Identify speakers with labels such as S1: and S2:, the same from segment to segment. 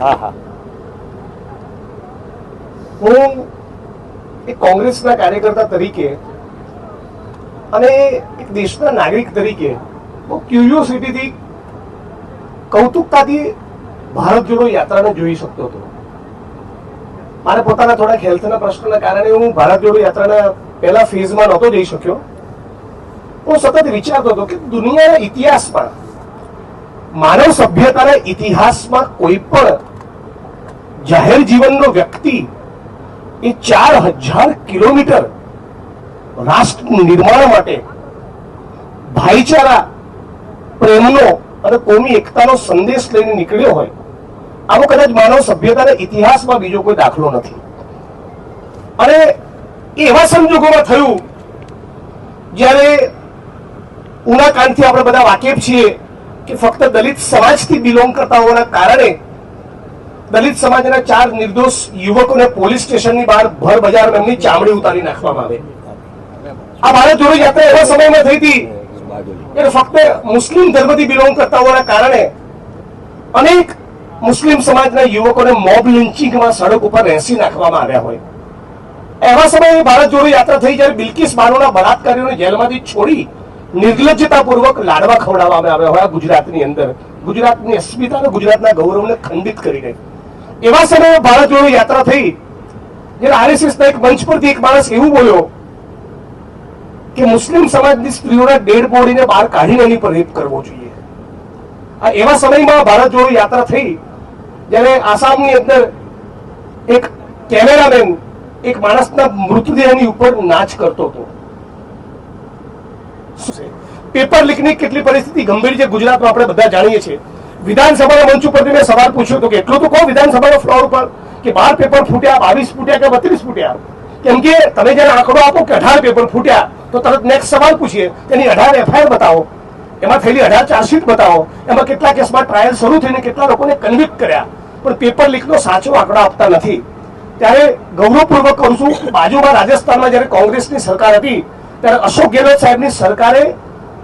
S1: હા
S2: એક કોંગ્રેસના કાર્યકર્તા તરીકે અને એક દેશના નાગરિક તરીકે બહુ ક્યુરિયોસિટીથી કૌતુકતાથી ભારત જોડો યાત્રાને જોઈ શકતો હતો. મારે પોતાના થોડાક હેલ્થના પ્રશ્નના કારણે હું ભારત જોડો યાત્રાના પહેલા ફેઝમાં નહોતો જઈ શક્યો. હું સતત વિચારતો હતો કે દુનિયાના ઇતિહાસમાં માનવ સભ્યતાના ઇતિહાસમાં કોઈ પણ જાહેર જીવનનો વ્યક્તિ એ ચાર હજાર કિલોમીટર રાષ્ટ્ર નિર્માણ માટે ભાઈચારા, પ્રેમનો અને કોમી એકતાનો સંદેશ લઈને નીકળ્યો હોય, આવો કદાચ માનવ સભ્યતાના ઇતિહાસમાં બીજો કોઈ દાખલો નથી. અને એવા સંજોગોમાં થયું, જ્યારે ઉના કાંડથી આપણે બધા વાકેફ છીએ કે ફક્ત દલિત સમાજથી બિલોંગ કરતા હોવાના કારણે દલિત સમાજના ચાર નિર્દોષ યુવકોને પોલીસ સ્ટેશનની બહાર ભર બજારમાં એમની ચામડી ઉતારી નાખવામાં આવે. આ ભારત જોડો યાત્રા એવા સમયમાં થઈ હતી કે ફક્ત મુસ્લિમ ધર્મથી બિલોંગ કરતા હોવાના કારણે અનેક મુસ્લિમ સમાજના યુવકોને મોબ લિન્ચિંગમાં સડક ઉપર રહેસી નાખવામાં આવ્યા હોય. એવા સમયે ભારત જોડો યાત્રા થઈ જ્યારે બિલકિસ બાનોના બળાત્કારીઓને જેલમાંથી છોડી નિર્લજ્જતાપૂર્વક લાડવા ખવડાવવામાં આવ્યા હોય ગુજરાતની અંદર. ગુજરાતની અસ્મિતા અને ગુજરાતના ગૌરવને ખંડિત કરીને એવા સમયે ભારત જોડો યાત્રા થઈ, જ્યારે આરએસએસના એક મંચ પરથી એક માણસ એવું બોલ્યો કે મુસ્લિમ સમાજની સ્ત્રીઓના ડેડ બોડીને બહાર કાઢીને એની પર રેપ કરવો જોઈએ. આ એવા સમયમાં ભારત જોડો યાત્રા થઈ, જ્યારે આસામની અંદર એક કેમેરામેન એક માણસના મૃતદેહની ઉપર નાચ કરતો હતો. પેપર લીકની કેટલી પરિસ્થિતિ ગંભીર છે ગુજરાતમાં આપણે બધા જાણીએ છીએ. વિધાનસભાના મંચ ઉપરથી મેં સવાલ પૂછ્યો હતો કે એટલું તો કહો વિધાનસભાના ફ્લોર ઉપર કે બાર પેપર ફૂટ્યા, બાવીસ ફૂટ્યા કે બત્રીસ ફૂટ્યા? કેમ કે તમે જયારે આંકડો આપો કે અઢાર પેપર ફૂટ્યા, તો તરત નેક્સ્ટ સવાલ પૂછીએ. તેની અઢાર એફઆઈઆર બતાવો. એમાં થયેલી અઢાર ચાર્જશીટ બતાવો. એમાં કેટલા કેસમાં ટ્રાયલ શરૂ થઈને કેટલા લોકોને કન્વિક્ટ કર્યા? પણ પેપર લીકનો સાચો આંકડો આપતા નથી. ત્યારે ગૌરવપૂર્વક કહું છું બાજુમાં રાજસ્થાનમાં જ્યારે કોંગ્રેસની સરકાર હતી ત્યારે અશોક ગેહલોત સાહેબની સરકારે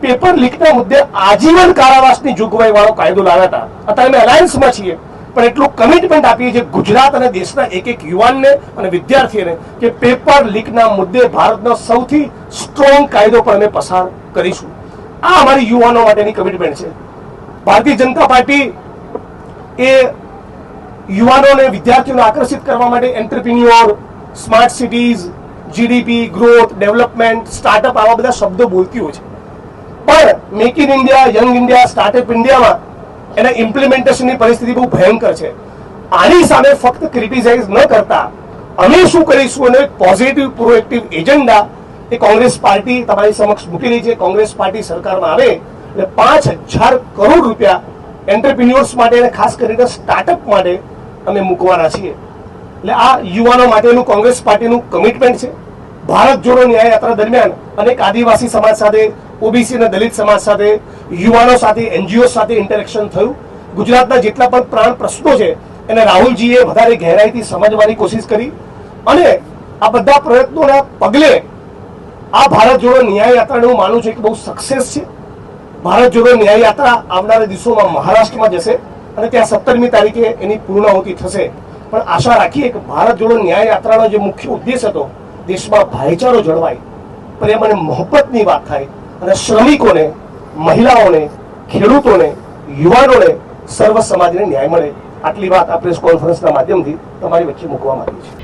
S2: પેપર લીકના મુદ્દે આજીવન કારાવાસની જોગવાઈ વાળો કાયદો લાવ્યા હતા. અત્યારે અમે અલાયન્સમાં છીએ, પણ એટલું કમિટમેન્ટ આપીએ છીએ ગુજરાત અને દેશના એક એક યુવાનને અને વિદ્યાર્થીઓને કે પેપર લીકના મુદ્દે ભારતનો સૌથી સ્ટ્રોંગ કાયદો પણ અમે પસાર કરીશું. આ અમારી યુવાનો માટેની કમિટમેન્ટ છે. ભારતીય જનતા પાર્ટી એ યુવાનોને વિદ્યાર્થીઓને આકર્ષિત કરવા માટે entrepreneur smart cities GDP growth development startup આવા બધા શબ્દો બોલતી હોય છે. પણ make in India young India startup ઇન્ડિયામાં એના ઇમ્પ્લિમેન્ટેશનની પરિસ્થિતિ બહુ ભયંકર છે. આની સામે ફક્ત ક્રિટિસાઇઝ ન કરતા, અમે શું કરીશું? અને પોઝિટિવ પ્રોએક્ટિવ એજન્ડા એ કોંગ્રેસ પાર્ટી તમારી સમક્ષ મૂકી રહી છે. કોંગ્રેસ પાર્ટી સરકારમાં આવે એટલે પાંચ હજાર કરોડ રૂપિયા એન્ટરપ્રિન્યોર્સ માટે અને ખાસ કરીને સ્ટાર્ટઅપ માટે અમે મૂકવાના છીએ. એટલે આ યુવાનો માટેનું કોંગ્રેસ પાર્ટીનું કમિટમેન્ટ છે. ભારત જોડો ન્યાય દરમિયાન અનેક આદિવાસી સમાજ સાથે, ઓબીસી અને દલિત સમાજ સાથે, યુવાનો સાથે, એનજીઓ સાથે ઇન્ટરેક્શન થયું. ગુજરાતના જેટલા પણ પ્રાણ પ્રશ્નો છે, એને રાહુલજીએ વધારે ગહેરાઈથી સમજવાની કોશિશ કરી. અને આ બધા પ્રયત્નોના પગલે આ ભારત જોડો ન્યાય યાત્રાને હું માનું છું કે બહુ સક્સેસ છે. ભારત જોડો ન્યાય યાત્રા આવનારા દિવસોમાં મહારાષ્ટ્રમાં જશે અને ત્યાં સત્તરમી તારીખે એની પૂર્ણાહુતિ થશે. પણ આશા રાખીએ કે ભારત જોડો ન્યાય યાત્રાનો જે મુખ્ય ઉદ્દેશ હતો, દેશમાં ભાઈચારો જળવાય, પ્રેમ અને મોહબ્બતની વાત થાય અને શ્રમિકોને, મહિલાઓને, ખેડૂતોને, યુવાનોને સર્વ સમાજને ન્યાય મળે. આટલી વાત આ પ્રેસ કોન્ફરન્સના માધ્યમથી તમારી વચ્ચે મૂકવા માંગી છે.